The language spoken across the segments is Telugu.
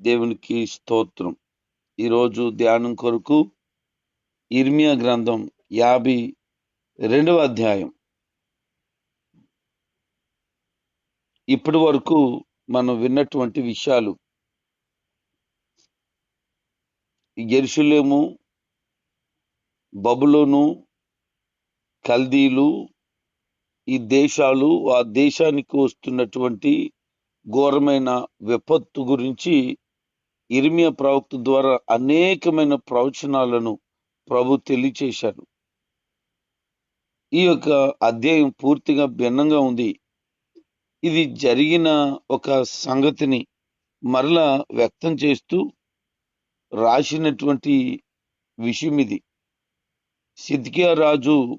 దేవునికి స్తోత్రం. ఈరోజు ధ్యానం కొరకు ఇర్మియా గ్రంథం యాభై రెండవ అధ్యాయం. ఇప్పటి వరకు మనం విన్నటువంటి విషయాలు గెరుషులేము బబులోను కల్దీలు ఈ దేశాలు ఆ దేశానికి వస్తున్నటువంటి ఘోరమైన విపత్తు గురించి ఇర్మియ ప్రవక్త ద్వారా అనేకమైన ప్రవచనాలను ప్రభు తెలియచేశాడు. ఈ యొక్క అధ్యాయం పూర్తిగా భిన్నంగా ఉంది. ఇది జరిగిన ఒక సంగతిని మరలా వ్యక్తం చేస్తూ రాసినటువంటి విషయం ఇది. సిద్కియా రాజు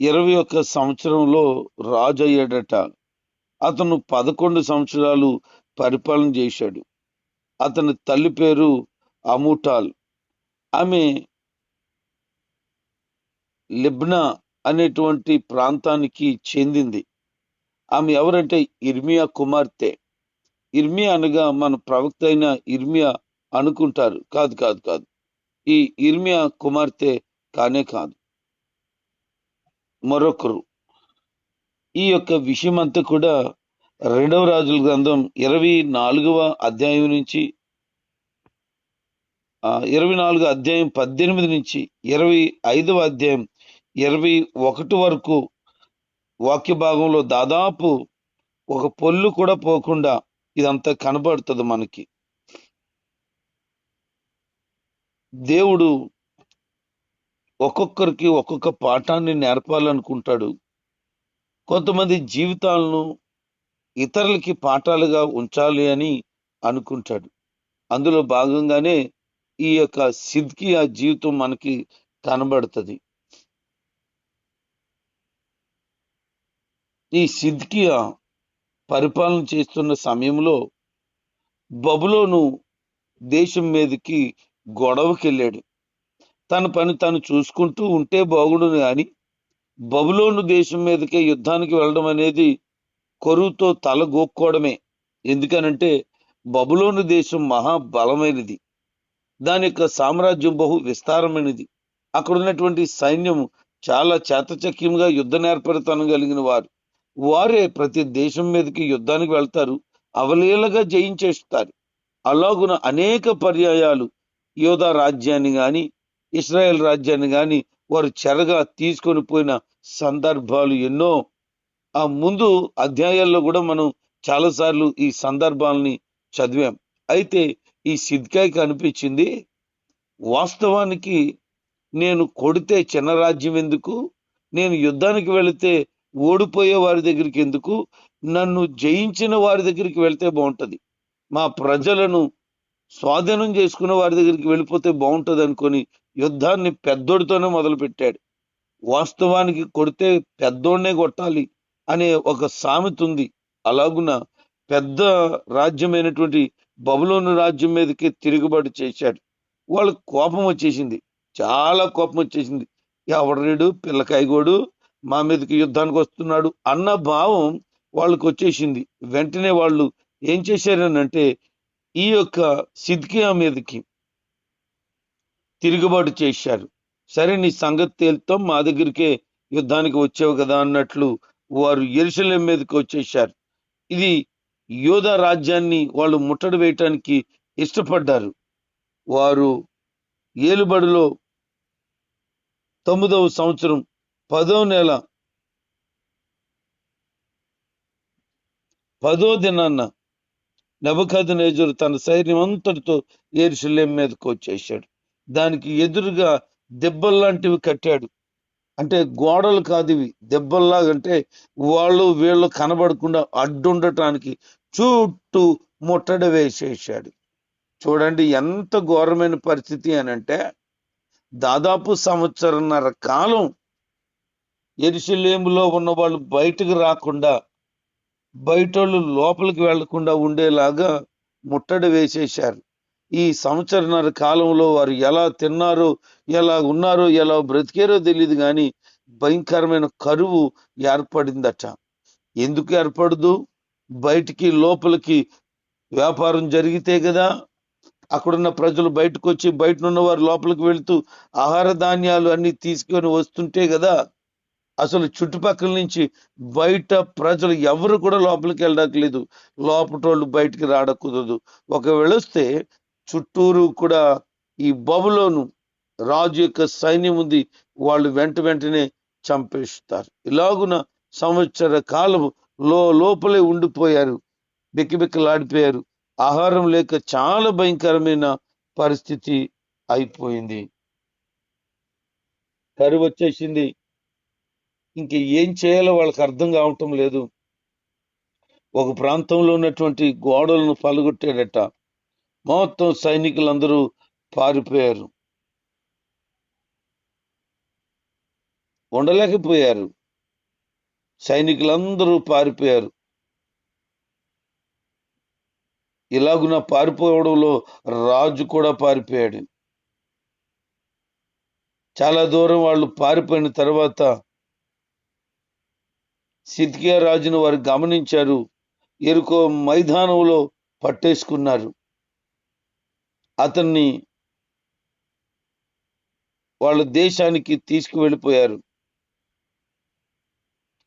ఇరవై ఒక్క సంవత్సరంలో రాజు అయ్యాడట అతను పదకొండు సంవత్సరాలు పరిపాలన చేశాడు. అతని తల్లి పేరు అమూటాల్. ఆమె లిబ్నా అనేటువంటి ప్రాంతానికి చెందింది. ఆమె ఎవరంటే ఇర్మియా కుమార్తె. ఇర్మియా అనగా మన ప్రవక్త అయిన ఇర్మియా అనుకుంటారు. కాదు కాదు కాదు. ఈ ఇర్మియా కుమార్తె కానే కాదు. మరొకరు. ఈ యొక్క విషయం అంతా కూడా రెండవ రాజుల గ్రంథం ఇరవై నాలుగవ అధ్యాయం నుంచి ఇరవై నాలుగు అధ్యాయం పద్దెనిమిది నుంచి ఇరవై ఐదవ అధ్యాయం ఇరవై ఒకటి వరకు వాక్య భాగంలో దాదాపు ఒక పొల్లు కూడా పోకుండా ఇదంతా కనబడుతుంది మనకి. దేవుడు ఒక్కొక్కరికి ఒక్కొక్క పాఠాన్ని నేర్పాలనుకుంటాడు. కొంతమంది జీవితాలను ఇతరులకి పాఠాలుగా ఉంచాలి అని అనుకుంటాడు. అందులో భాగంగానే ఈ యొక్క సిద్కియా జీవితం మనకి కనబడుతుంది. ఈ సిద్కియా పరిపాలన చేస్తున్న సమయంలో బబులోను దేశం మీదకి గొడవకి వెళ్ళాడు తన పని తను చూసుకుంటూ ఉంటే బాగుండు కానీ బబులోను దేశం మీదకే యుద్ధానికి వెళ్ళడం అనేది కొరువుతో తల గోక్కోవడమే. ఎందుకనంటే బబులోను దేశం మహాబలమైనది దాని యొక్క సామ్రాజ్యం బహు విస్తారమైనది. అక్కడ ఉన్నటువంటి సైన్యం చాలా చేతచక్యంగా యుద్ధ నేర్పరితనం కలిగిన వారు. వారే ప్రతి దేశం మీదకి యుద్ధానికి వెళ్తారు అవలీలగా జయించేస్తారు. అలాగున అనేక పర్యాయాలు యోధా రాజ్యాన్ని కానీ ఇస్రాయెల్ రాజ్యాన్ని కానీ వారు చెరగా తీసుకొని పోయిన సందర్భాలు ఎన్నో ఆ ముందు అధ్యాయాల్లో కూడా మనం చాలాసార్లు ఈ సందర్భాలని చదివాం. అయితే ఈ సిద్కాయికి అనిపించింది వాస్తవానికి నేను కొడితే చిన్న రాజ్యం ఎందుకు? నేను యుద్ధానికి వెళితే ఓడిపోయే వారి దగ్గరికి ఎందుకు? నన్ను జయించిన వారి దగ్గరికి వెళ్తే బాగుంటుంది. మా ప్రజలను స్వాధీనం చేసుకున్న వారి దగ్గరికి వెళ్ళిపోతే బాగుంటుంది అనుకొని యుద్ధాన్ని పెద్దోడితోనే మొదలుపెట్టాడు. వాస్తవానికి కొడితే పెద్దోడినే కొట్టాలి అనే ఒక సామెత ఉంది. అలాగున పెద్ద రాజ్యమైనటువంటి బబులోను రాజ్యం మీదకి తిరుగుబాటు చేశాడు. వాళ్ళకి కోపం వచ్చేసింది. చాలా కోపం వచ్చేసింది. ఎవడరేడు పిల్లకాయగోడు మా మీదకి యుద్ధానికి వస్తున్నాడు అన్న భావం వాళ్ళకు వచ్చేసింది. వెంటనే వాళ్ళు ఏం చేశారనంటే ఈ యొక్క సిద్కియా మీదకి తిరుగుబాటు చేశారు. సరే నీ సంగతి తేలుతాం. మా దగ్గరికే యుద్ధానికి వచ్చావు కదా అన్నట్లు వారు ఎరుసలేం మీదకి వచ్చేశారు. ఇది యోధ రాజ్యాన్ని వాళ్ళు ముట్టడి వేయటానికి ఇష్టపడ్డారు. వారు ఏలుబడిలో తొమ్మిదవ సంవత్సరం పదో నెల పదో దినాన్న నబకదనేజురు తన సైన్యం అంతటితో ఏరుశల్యం మీదకి వచ్చేసాడు దానికి ఎదురుగా దెబ్బల్లాంటివి కట్టాడు. అంటే గోడలు కాదు ఇవి. దెబ్బల్లాగంటే వాళ్ళు వీళ్ళు కనబడకుండా అడ్డుండటానికి చుట్టూ ముట్టడి వేసేసాడు చూడండి ఎంత ఘోరమైన పరిస్థితి అని అంటే దాదాపు సంవత్సరన్నర కాలం ఎరుసలేములో ఉన్న వాళ్ళు బయటకు రాకుండా బయట లోపలికి వెళ్ళకుండా ఉండేలాగా ముట్టడి వేసేశారు. ఈ సంవత్సరన్నర కాలంలో వారు ఎలా తిన్నారో ఎలా ఉన్నారో ఎలా బ్రతికారో తెలియదు కానీ భయంకరమైన కరువు ఏర్పడిందట. ఎందుకు ఏర్పడదు? బయటికి లోపలికి వ్యాపారం జరిగితే కదా అక్కడున్న ప్రజలు బయటకు వచ్చి బయట ఉన్న వారు లోపలికి వెళ్తూ ఆహార ధాన్యాలు అన్ని తీసుకొని వస్తుంటే కదా అసలు చుట్టుపక్కల నుంచి బయట ప్రజలు ఎవరు కూడా లోపలికి వెళ్ళడానికి లోపటోళ్ళు బయటికి రావడం కుదరదు ఒకవేళ వస్తే చుట్టూరు కూడా ఈ బబులోను రాజు యొక్క సైన్యం ఉంది. వాళ్ళు వెంట వెంటనే చంపేస్తారు. ఇలాగున సంవత్సర కాలం లో లోపలే ఉండిపోయారు. బిక్కబిక్కలాడిపోయారు. ఆహారం లేక చాలా భయంకరమైన పరిస్థితి అయిపోయింది. కరువు వచ్చేసింది. ఇంక ఏం చేయాలో వాళ్ళకి అర్థం కావటం లేదు. ఒక ప్రాంతంలో ఉన్నటువంటి గోడలను పలుగొట్టాడట. మొత్తం సైనికులందరూ పారిపోయారు. ఉండలేకపోయారు. సైనికులందరూ పారిపోయారు. ఇలాగున పారిపోవడంలో రాజు కూడా పారిపోయాడు. చాలా దూరం వాళ్ళు పారిపోయిన తర్వాత సిద్కియా రాజును వారు గమనించారు. ఎరుకో మైదానంలో పట్టేసుకున్నారు. అతన్ని వాళ్ళ దేశానికి తీసుకువెళ్ళిపోయారు.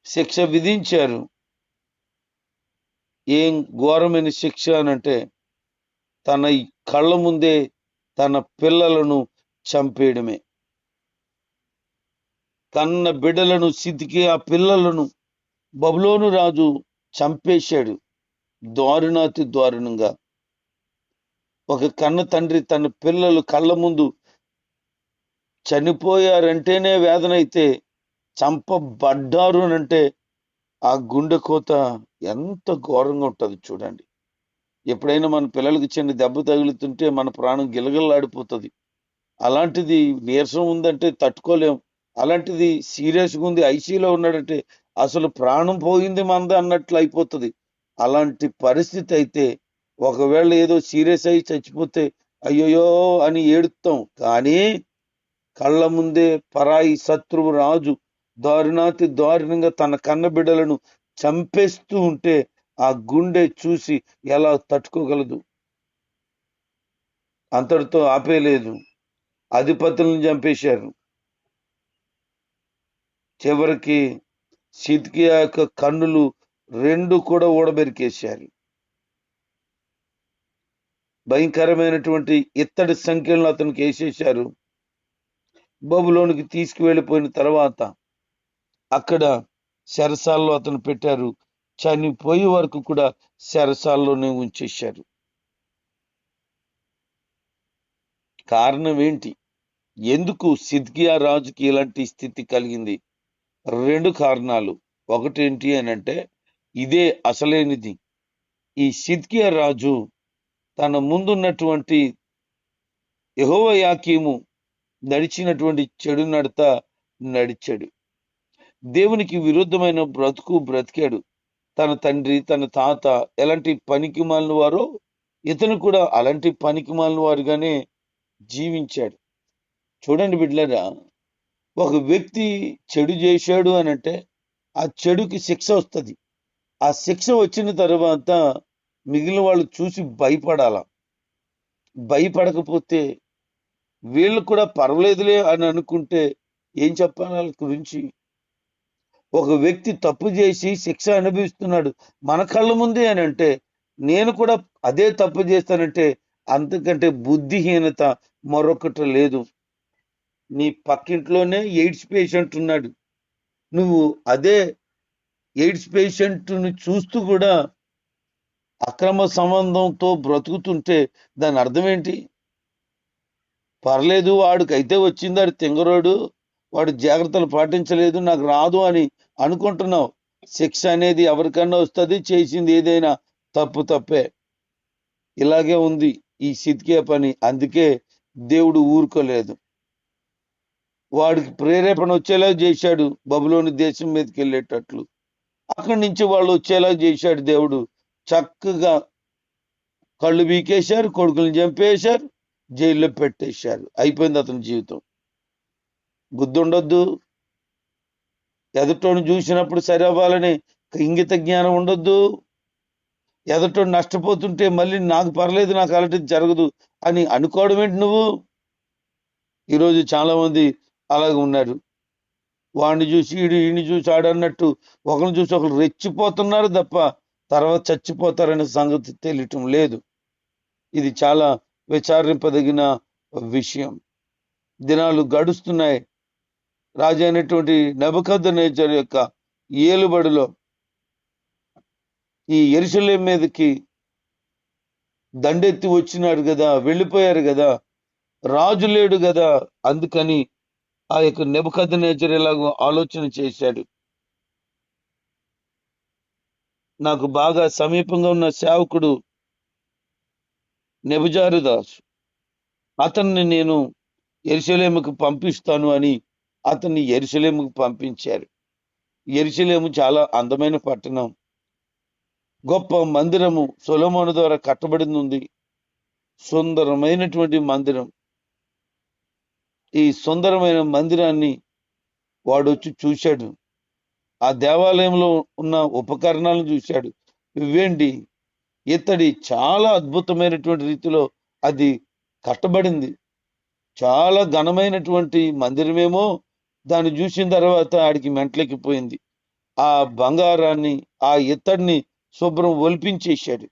శిక్ష విధించారు. ఏం ఘోరమైన శిక్ష అనంటే తన కళ్ళ ముందే తన పిల్లలను చంపేయడమే. కన్న బిడ్డలను సితికి ఆ పిల్లలను బబులోను రాజు చంపేశాడు. దారుణాతి దారుణంగా. ఒక కన్న తండ్రి తన పిల్లలు కళ్ళ ముందు చనిపోయారంటేనే వేదన అయితే చంపబడ్డారు అంటే ఆ గుండె కోత ఎంత ఘోరంగా ఉంటుంది చూడండి. ఎప్పుడైనా మన పిల్లలకి చిన్న దెబ్బ తగులుతుంటే మన ప్రాణం గిలగిల్లాడిపోతుంది. అలాంటిది నీరసం ఉందంటే తట్టుకోలేం. అలాంటిది సీరియస్గా ఉంది ఐసీలో ఉన్నాడంటే అసలు ప్రాణం పోయింది మంద అన్నట్లు అయిపోతుంది. అలాంటి పరిస్థితి అయితే ఒకవేళ ఏదో సీరియస్ అయ్యి చచ్చిపోతే అయ్యోయో అని ఏడుతాం కానీ కళ్ళ ముందే పరాయి శత్రువు రాజు దారుణాతి దారుణంగా తన కన్న బిడ్డలను చంపేస్తూ ఉంటే ఆ గుండె చూసి ఎలా తట్టుకోగలదు? అంతటితో ఆపేయలేదు అధిపతులను చంపేశారు. చివరికి సిద్కియా యొక్క కన్నులు రెండు కూడా ఊడబెరికేశారు. భయంకరమైనటువంటి ఇత్తడి సంఖ్యలను అతనికి వేసేశారు. బబులోనికి తీసుకువెళ్ళిపోయిన తర్వాత అక్కడ శరసాల్లో అతను పెట్టారు. చనిపోయే వరకు కూడా శరసాల్లోనే ఉంచేశారు. కారణం ఏంటి? ఎందుకు సిద్కియా రాజుకి ఇలాంటి స్థితి కలిగింది? రెండు కారణాలు. ఒకటి ఏంటి అని అంటే ఇదే అసలైనది. ఈ సిద్కియా రాజు తన ముందున్నటువంటి యహోవ యాకీము నడిచినటువంటి చెడు నడత నడిచాడు. దేవునికి విరుద్ధమైన బ్రతుకు బ్రతికాడు. తన తండ్రి తన తాత ఎలాంటి పనికి మాలిన వారో ఇతను కూడా అలాంటి పనికి మాలిన వారుగానే జీవించాడు. చూడండి బిడ్డలరా ఒక వ్యక్తి చెడు చేశాడు అని అంటే ఆ చెడుకి శిక్ష వస్తుంది. ఆ శిక్ష వచ్చిన తర్వాత మిగిలిన వాళ్ళు చూసి భయపడాల? భయపడకపోతే వీళ్ళు కూడా పర్వాలేదులే అని అనుకుంటే ఏం చెప్పాలి వాళ్ళ గురించి? ఒక వ్యక్తి తప్పు చేసి శిక్ష అనుభవిస్తున్నాడు మన కళ్ళ ముందే అని అంటే నేను కూడా అదే తప్పు చేస్తానంటే అంతకంటే బుద్ధిహీనత మరొకటి లేదు. నీ పక్కింట్లోనే ఎయిడ్స్ పేషెంట్ ఉన్నాడు. నువ్వు అదే ఎయిడ్స్ పేషెంట్ని చూస్తూ కూడా అక్రమ సంబంధంతో బ్రతుకుతుంటే దాని అర్థం ఏంటి? పర్లేదు వాడికైతే వచ్చింది వాడు తింగరోడు వాడు జాగ్రత్తలు పాటించలేదు నాకు రాదు అని అనుకుంటున్నావు. శిక్ష అనేది ఎవరికన్నా వస్తుంది చేసింది ఏదైనా తప్పు తప్పే. ఇలాగే ఉంది ఈ సితికే పని అందుకే దేవుడు ఊరుకోలేదు. వాడికి ప్రేరేపణ వచ్చేలా చేశాడు బబులోని దేశం మీదకి వెళ్ళేటట్లు. అక్కడి నుంచి వాళ్ళు వచ్చేలా చేశాడు దేవుడు. చక్కగా కళ్ళు బీకేశారు కొడుకులను చంపేశారు జైల్లో పెట్టేశారు. అయిపోయింది అతని జీవితం. బుద్ధి ఉండొద్దు ఎదుటోని చూసినప్పుడు సరి అవ్వాలని ఇంగిత జ్ఞానం ఉండొద్దు. ఎదటో నష్టపోతుంటే మళ్ళీ నాకు పర్లేదు నాకు అలాంటిది జరగదు అని అనుకోవడం ఏంటి నువ్వు? ఈరోజు చాలామంది అలాగే ఉన్నారు. వాడిని చూసి ఈడు ఈయన్ని చూసి ఆడన్నట్టు ఒకరిని చూసి ఒకరు రెచ్చిపోతున్నారు తప్ప తర్వాత చచ్చిపోతారనే సంగతి తెలియటం లేదు. ఇది చాలా విచారింపదగిన విషయం. దినాలు గడుస్తున్నాయి. రాజు అయినటువంటి నబకద్ద నేచర్ యొక్క ఏలుబడిలో ఈ ఎరుసలేం మీదకి దండెత్తి వచ్చినాడు కదా వెళ్ళిపోయారు కదా రాజు లేడు కదా అందుకని ఆ యొక్క నెబకద్ద నేచర్ ఎలాగో ఆలోచన చేశాడు. నాకు బాగా సమీపంగా ఉన్న సేవకుడు నెబుజారుదాస్. అతన్ని నేను ఎరుసలేముకు పంపిస్తాను అని అతన్ని ఎరుసలేముకు పంపించారు. ఎరుసలేము చాలా అందమైన పట్టణం. గొప్ప మందిరము సొలమోను ద్వారా కట్టబడింది. ఉంది సుందరమైనటువంటి మందిరం. ఈ సుందరమైన మందిరాన్ని వాడు వచ్చి చూశాడు. ఆ దేవాలయంలో ఉన్న ఉపకరణాలను చూశాడు. ఇవేంటి? ఇత్తడి చాలా అద్భుతమైనటువంటి రీతిలో అది కట్టబడింది. చాలా ఘనమైనటువంటి మందిరమేమో దాన్ని చూసిన తర్వాత ఆడికి మెంట్లెక్కిపోయింది. ఆ బంగారాన్ని ఆ ఇత్తడిని శుభ్రం ఒలిపించేశాడు.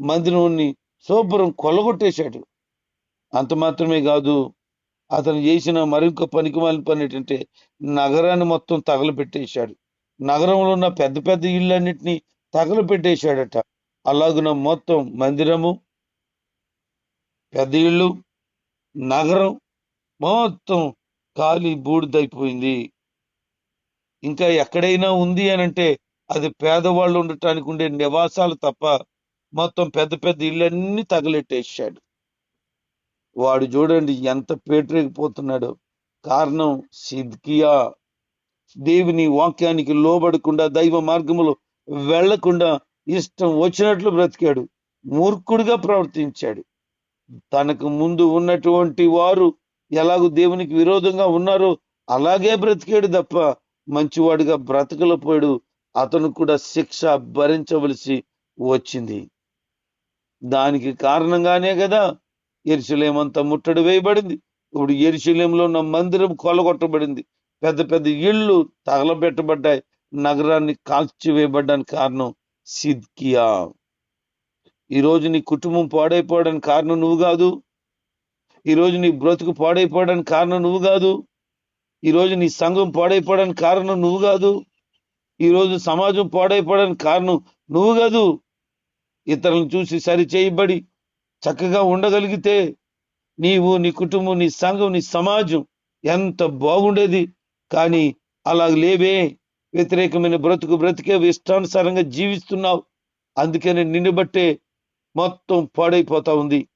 మందిరాన్ని శుభ్రం కొల్లగొట్టేశాడు అంత మాత్రమే కాదు అతను చేసిన మరొక పనికి మాలిన పని ఏంటంటే నగరాన్ని మొత్తం తగలబెట్టేశాడు. నగరంలో ఉన్న పెద్ద పెద్ద ఇళ్ళన్నిటినీ తగలపెట్టేశాడట అలాగున మొత్తం మందిరము పెద్ద ఇళ్ళు నగరం మొత్తం ఖాళీ బూడిదైపోయింది. ఇంకా ఎక్కడైనా ఉంది అని అంటే అది పేదవాళ్ళు ఉండటానికి ఉండే నివాసాలు తప్ప మొత్తం పెద్ద పెద్ద ఇళ్ళన్నీ తగలెట్టేశాడు. వాడు చూడండి ఎంత పేటరేగిపోతున్నాడు. కారణం సిద్కియా. దేవుని వాక్యానికి లోబడకుండా దైవ మార్గములో వెళ్ళకుండా ఇష్టం వచ్చినట్లు బ్రతికాడు. మూర్ఖుడిగా ప్రవర్తించాడు. తనకు ముందు ఉన్నటువంటి వారు ఎలాగో దేవునికి విరోధంగా ఉన్నారో అలాగే బ్రతికాడు తప్ప మంచివాడిగా బ్రతకలపోయాడు అతను కూడా శిక్ష భరించవలసి వచ్చింది. దానికి కారణంగానే కదా ఎరుసలేమంతా ముట్టడి వేయబడింది. ఇప్పుడు ఎరుసలేంలో ఉన్న మందిరం కొలగొట్టబడింది పెద్ద పెద్ద ఇళ్ళు తగలబెట్టబడ్డాయి. నగరాన్ని కాల్చివేయబడ్డానికి కారణం సిద్కియా. ఈరోజు నీ కుటుంబం పాడైపోవడానికి కారణం నువ్వు కాదు. ఈరోజు నీ బ్రతుకు పాడైపోవడానికి కారణం నువ్వు కాదు. ఈరోజు నీ సంఘం పాడైపోవడానికి కారణం నువ్వు కాదు. ఈరోజు సమాజం పాడైపోవడానికి కారణం నువ్వు కాదు. ఇతరులను చూసి సరి చేయబడి చక్కగా ఉండగలిగితే నీవు నీ కుటుంబం నీ సంఘం నీ సమాజం ఎంత బాగుండేది. కానీ అలా లేవే. వ్యతిరేకమైన బ్రతుకు బ్రతికే ఇష్టానుసారంగా జీవిస్తున్నావు. అందుకని నిన్ను బట్టే మొత్తం పాడైపోతా ఉంది.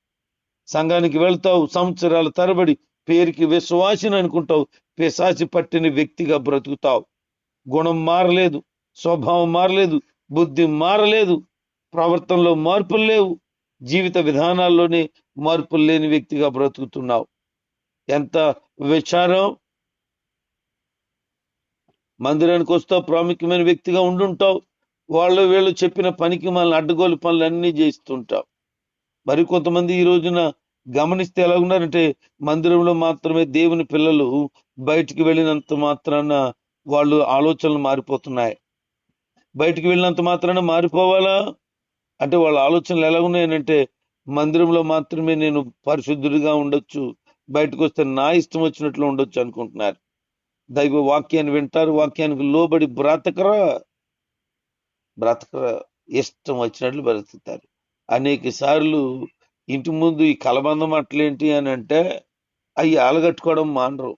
సంఘానికి వెళ్తావు. సంవత్సరాల తరబడి పేరుకి విశ్వాసిని అనుకుంటావు. పిశాచి పట్టిన వ్యక్తిగా బ్రతుకుతావు. గుణం మారలేదు. స్వభావం మారలేదు. బుద్ధి మారలేదు. ప్రవర్తనలో మార్పులు లేవు. జీవిత విధానాల్లోనే మార్పులు లేని వ్యక్తిగా బ్రతుకుతున్నావు. ఎంత విచారం మందిరానికి వస్తావు ప్రాముఖ్యమైన వ్యక్తిగా ఉండుంటావు. వాళ్ళు వీళ్ళు చెప్పిన పనికి మనల్ని అడ్డగోలు పనులు అన్నీ చేస్తుంటావు మరి కొంతమంది ఈ రోజున గమనిస్తే ఎలా ఉన్నారంటే మందిరంలో మాత్రమే దేవుని పిల్లలు బయటికి వెళ్ళినంత మాత్రాన వాళ్ళు ఆలోచనలు మారిపోతున్నాయి. బయటికి వెళ్ళినంత మాత్రాన మారిపోవాలా? అంటే వాళ్ళ ఆలోచనలు ఎలా ఉన్నాయనంటే మందిరంలో మాత్రమే నేను పరిశుద్ధుడిగా ఉండొచ్చు బయటకు వస్తే నా ఇష్టం వచ్చినట్లు ఉండొచ్చు అనుకుంటున్నారు. దైవ వాక్యాన్ని వింటారు వాక్యానికి లోబడి బ్రతకరా బ్రతకరా ఇష్టం వచ్చినట్లు బ్రతుకుతారు. అనేక సార్లు ఇంటి ముందు ఈ కలబందం అట్లేంటి అని అంటే అవి ఆలగట్టుకోవడం మానరు.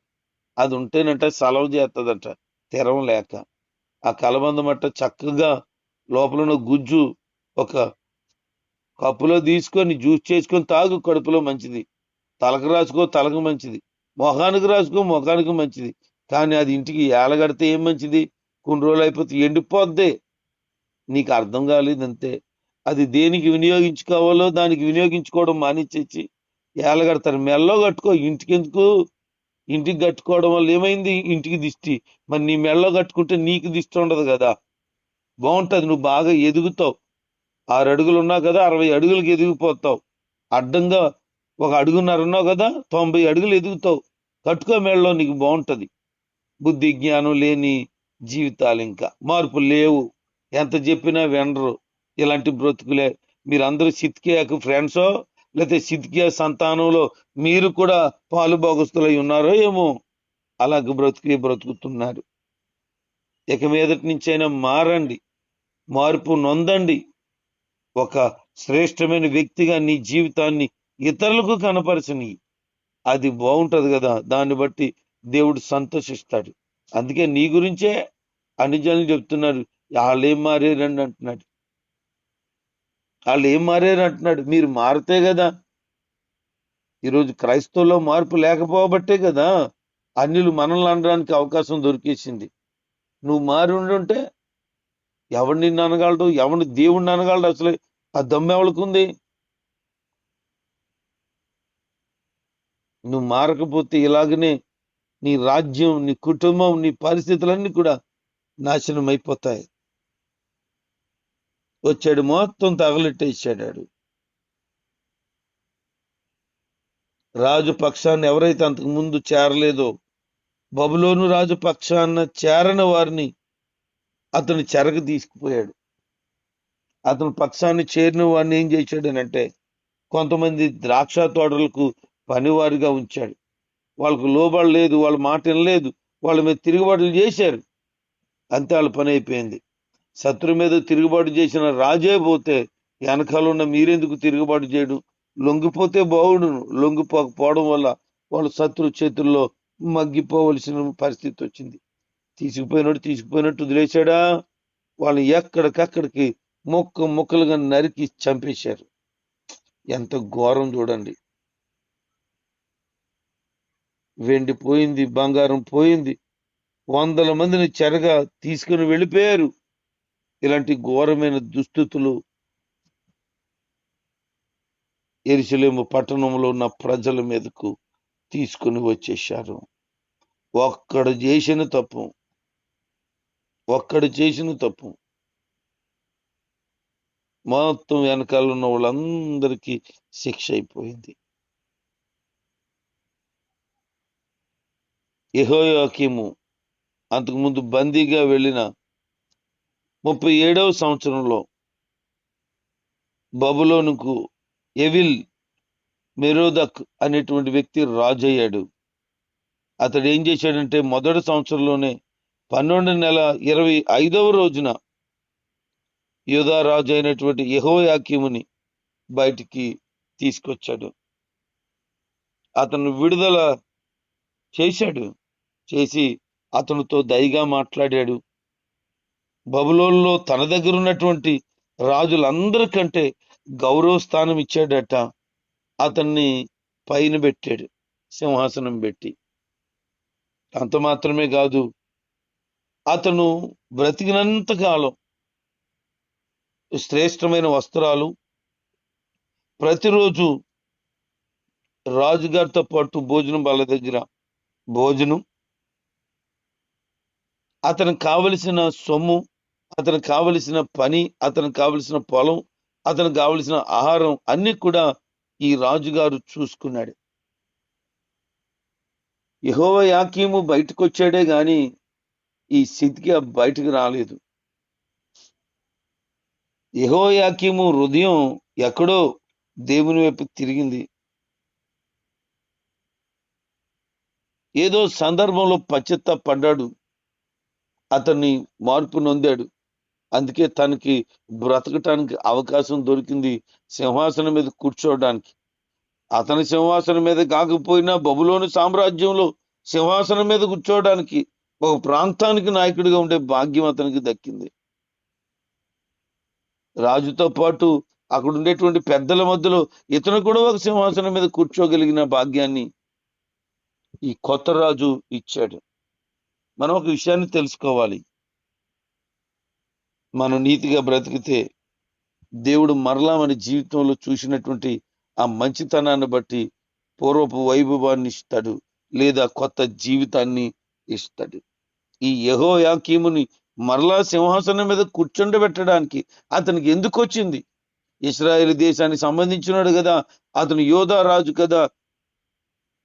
అది ఉంటేనంట సెలవు చేస్తుందంట తెరం లేక. ఆ కలబందం అట్ట చక్కగా లోపల ఉన్న గుజ్జు ఒక కప్పులో తీసుకొని జ్యూస్ చేసుకొని తాగు కడుపులో మంచిది. తలకు రాసుకో తలకు మంచిది. మొఖానికి రాసుకో మొఖానికి మంచిది. కానీ అది ఇంటికి ఏలగడితే ఏం మంచిది? కొన్ని రోజులు అయిపోతే ఎండిపోద్ది. నీకు అర్థం కాలేదంతే. అది దేనికి వినియోగించుకోవాలో దానికి వినియోగించుకోవడం మానిచ్చేసి ఏలగడతారు. మెల్లో కట్టుకో. ఇంటికి ఎందుకు ఇంటికి కట్టుకోవడం వల్ల ఏమైంది? ఇంటికి దిష్టి. మరి నీ మెల్లో కట్టుకుంటే నీకు దిష్టి ఉండదు కదా. బాగుంటుంది. నువ్వు బాగా ఎదుగుతావు. ఆరు అడుగులు ఉన్నావు కదా అరవై అడుగులకి ఎదిగిపోతావు. అడ్డంగా ఒక అడుగున్నర ఉన్నావు కదా తొంభై అడుగులు ఎదుగుతావు. కట్టుకో మేళ్ళలో నీకు బాగుంటుంది. బుద్ధి జ్ఞానం లేని జీవితాలు ఇంకా. మార్పులు లేవు. ఎంత చెప్పినా వినరు. ఇలాంటి బ్రతుకులే. మీరందరూ సిద్కియాకు ఫ్రెండ్సో లేకపోతే సిద్కియా సంతానంలో మీరు కూడా పాలు భోగస్తులై ఉన్నారో ఏమో. అలాగ బ్రతికి బ్రతుకుతున్నారు. ఇక మీదటి నుంచైనా మారండి. మార్పు నొందండి. ఒక శ్రేష్టమైన వ్యక్తిగా నీ జీవితాన్ని ఇతరులకు కనపరచని అది బాగుంటుంది కదా. దాన్ని బట్టి దేవుడు సంతోషిస్తాడు. అందుకే నీ గురించే అన్ని చెప్తున్నారు. వాళ్ళు ఏం మారేరండి అంటున్నాడు. వాళ్ళు ఏం మారారు అంటున్నాడు. మీరు మారితే కదా ఈరోజు క్రైస్తవులో మార్పు లేకపోబట్టే కదా అన్యులు మనల్ని అనడానికి అవకాశం దొరికేసింది. నువ్వు మారి ఉండుంటే ఎవడు అనగలడు? ఎవరిని దేవుణ్ణి అనగలడు అసలు? ఆ దమ్ము ఎవరికి నువ్వు మారకపోతే ఇలాగనే నీ రాజ్యం నీ కుటుంబం నీ పరిస్థితులన్నీ కూడా నాశనం అయిపోతాయి వచ్చాడు మొత్తం తగలెట్టేసాడాడు రాజు పక్షాన్ని ఎవరైతే అంతకు ముందు చేరలేదో బబులోను రాజు పక్షాన్న చేరని వారిని అతను చెరగ తీసుకుపోయాడు. అతను పక్షాన్ని చేరిన వాడిని ఏం చేశాడనంటే కొంతమంది ద్రాక్ష తోటలకు పనివారిగా ఉంచాడు. వాళ్ళకు లోబడలేదు వాళ్ళ మాట వినలేదు వాళ్ళ మీద తిరుగుబాటులు చేశారు. అంతే వాళ్ళ పని అయిపోయింది. శత్రు మీద తిరుగుబాటు చేసిన రాజే పోతే వెనకాల ఉన్న మీరెందుకు తిరుగుబాటు చేయడం? లొంగిపోతే బాగుండును లొంగిపోకపోవడం వల్ల వాళ్ళ శత్రు చేతుల్లో మగ్గిపోవలసిన పరిస్థితి వచ్చింది. తీసుకుపోయినట్టు తీసుకుపోయినట్టు వదిలేశాడా? వాళ్ళని ఎక్కడికక్కడికి మొక్క ముక్కలుగా నరికి చంపేశారు. ఎంత ఘోరం చూడండి. వెండి పోయింది బంగారం పోయింది. వందల మందిని చెరగా తీసుకుని వెళ్ళిపోయారు. ఇలాంటి ఘోరమైన దుస్థితులు ఎరుసలేము పట్టణంలో ఉన్న ప్రజల మీదకు తీసుకుని వచ్చేశారు. ఒక్కడు చేసిన తప్పు ఒక్కడు చేసిన తప్పు. మొత్తం వెనకాల ఉన్న వాళ్ళందరికీ శిక్ష అయిపోయింది. యెహోయాకీము అంతకుముందు బందీగా వెళ్ళిన ముప్పై ఏడవ సంవత్సరంలో బబులోనుకు ఎవిల్ మెరోదక్ అనేటువంటి వ్యక్తి రాజు అయ్యాడు అతడు ఏం చేశాడంటే మొదటి సంవత్సరంలోనే పన్నెండు నెల ఇరవై ఐదవ రోజున యోధారాజు అయినటువంటి యహోయాకిముని బయటికి తీసుకొచ్చాడు. అతను విడుదల చేశాడు. చేసి అతనితో దయగా మాట్లాడాడు. బబులోల్లో తన దగ్గర ఉన్నటువంటి రాజులందరికంటే గౌరవ స్థానం ఇచ్చాడట. అతన్ని పైన పెట్టాడు సింహాసనం పెట్టి. అంత మాత్రమే కాదు అతను బ్రతికినంత కాలం శ్రేష్టమైన వస్త్రాలు ప్రతిరోజు రాజుగారితో పాటు భోజనం వాళ్ళ దగ్గర. భోజనం అతనికి కావలసిన సొమ్ము అతనికి కావలసిన పని అతనికి కావలసిన పొలం అతనికి కావలసిన ఆహారం అన్ని కూడా ఈ రాజుగారు చూసుకున్నాడు. యహోవ యాకీము బయటకు వచ్చాడే గాని ఈ సిద్ధిగా బయటకు రాలేదు. యహో యాకీము హృదయం ఎక్కడో దేవుని వైపు తిరిగింది. ఏదో సందర్భంలో పశ్చత్త పడ్డాడు అతన్ని మార్పు నొందాడు. అందుకే తనకి బ్రతకటానికి అవకాశం దొరికింది సింహాసనం మీద కూర్చోవడానికి. అతని సింహాసనం మీద కాకపోయినా బబులోని సామ్రాజ్యంలో సింహాసనం మీద కూర్చోవడానికి ఒక ప్రాంతానికి నాయకుడిగా ఉండే భాగ్యం అతనికి దక్కింది. రాజుతో పాటు అక్కడ ఉండేటువంటి పెద్దల మధ్యలో ఇతను కూడా ఒక సింహాసనం మీద కూర్చోగలిగిన భాగ్యాన్ని ఈ కొత్త రాజు ఇచ్చాడు. మనం ఒక విషయాన్ని తెలుసుకోవాలి. మనం నీతిగా బ్రతికితే దేవుడు మరలా మన జీవితంలో చూసినటువంటి ఆ మంచితనాన్ని బట్టి పూర్వపు వైభవాన్ని ఇస్తాడు లేదా కొత్త జీవితాన్ని ఇస్తాడు. ఈ యహో యాకీముని మరలా సింహాసనం మీద కూర్చుండబెట్టడానికి అతనికి ఎందుకు వచ్చింది ఇస్రాయేల్ దేశానికి సంబంధించినాడు కదా అతను యోధా రాజు కదా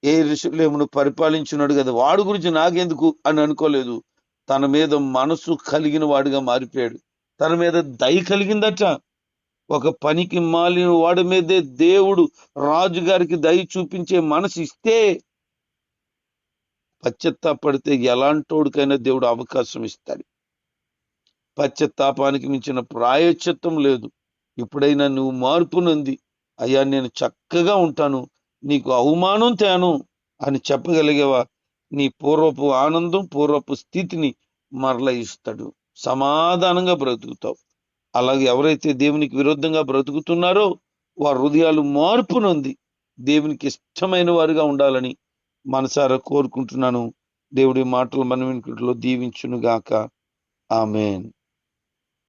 ఏ ఋషులేమును పరిపాలించున్నాడు కదా? వాడు గురించి నాకెందుకు అని అనుకోలేదు. తన మీద మనసు కలిగిన వాడిగా మారిపోయాడు. తన మీద దయ కలిగిందట. ఒక పనికి మాలిన వాడి మీదే దేవుడు రాజుగారికి దయ చూపించే మనసు ఇస్తే పశ్చత్తాపడితే ఎలాంటోడికైనా దేవుడు అవకాశం ఇస్తాడు. పశ్చత్తాపానికి మించిన ప్రాయశ్చిత్తం లేదు. ఇప్పుడైనా నువ్వు మార్పునుంది అయ్యా నేను చక్కగా ఉంటాను. నీకు అవమానం తేను అని చెప్పగలిగేవా? నీ పూర్వపు ఆనందం పూర్వపు స్థితిని మరల ఇస్తాడు. సమాధానంగా బ్రతుకుతావు. అలాగే ఎవరైతే దేవునికి విరుద్ధంగా బ్రతుకుతున్నారో వారి హృదయాలు మార్పు నొంది దేవునికి ఇష్టమైన వారుగా ఉండాలని మనసారా కోరుకుంటున్నాను. దేవుడి మాటలు మన వెనుకట్లో దీవించునుగాక. ఆమెన్.